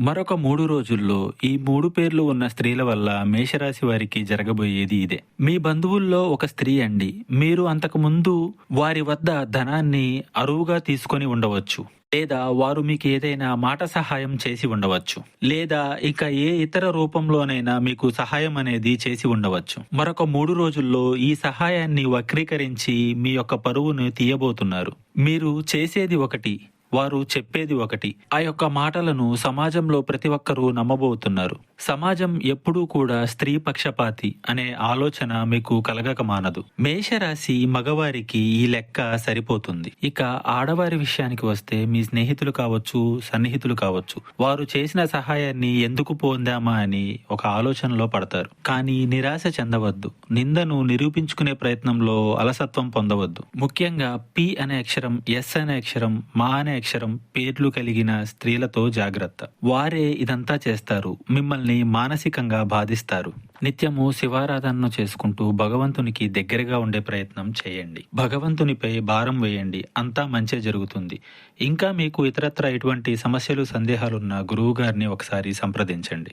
మరొక మూడు రోజుల్లో ఈ మూడు పేర్లు ఉన్న స్త్రీల వల్ల మేషరాశి వారికి జరగబోయేది ఇదే. మీ బంధువుల్లో ఒక స్త్రీ అండి. మీరు అంతకుముందు వారి వద్ద ధనాన్ని అరువుగా తీసుకొని ఉండవచ్చు. లేదా వారు మీకు ఏదైనా మాట సహాయం చేసి ఉండవచ్చు. లేదా ఇక ఏ ఇతర రూపంలోనైనా మీకు సహాయం అనేది చేసి ఉండవచ్చు. మరొక మూడు రోజుల్లో ఈ సహాయాన్ని వక్రీకరించి మీ యొక్క పరువును తీయబోతున్నారు. మీరు చేసేది ఒకటి వారు చెప్పేది ఒకటి. ఆ యొక్క మాటలను సమాజంలో ప్రతి ఒక్కరూ నమ్మబోతున్నారు. సమాజం ఎప్పుడూ కూడా స్త్రీ పక్షపాతి అనే ఆలోచన మీకు కలగక మానదు. మేషరాశి మగవారికి ఈ లెక్క సరిపోతుంది. ఇక ఆడవారి విషయానికి వస్తే మీ స్నేహితులు కావచ్చు సన్నిహితులు కావచ్చు వారు చేసిన సహాయాన్ని ఎందుకు పొందామా అని ఒక ఆలోచనలో పడతారు. కానీ నిరాశ చెందవద్దు. నిందను నిరూపించుకునే ప్రయత్నంలో అలసత్వం పొందవద్దు. ముఖ్యంగా పి అనే అక్షరం ఎస్ అనే అక్షరం మా అనే అక్షరం పేర్లు కలిగిన స్త్రీలతో జాగ్రత్త. వారే ఇదంతా చేస్తారు మిమ్మల్ని మానసికంగా బాధిస్తారు. నిత్యము శివారాధనను చేసుకుంటూ భగవంతునికి దగ్గరగా ఉండే ప్రయత్నం చేయండి. భగవంతునిపై భారం వేయండి అంతా మంచే జరుగుతుంది. ఇంకా మీకు ఇతరత్ర ఎటువంటి సమస్యలు సందేహాలున్న గురువు గారిని ఒకసారి సంప్రదించండి.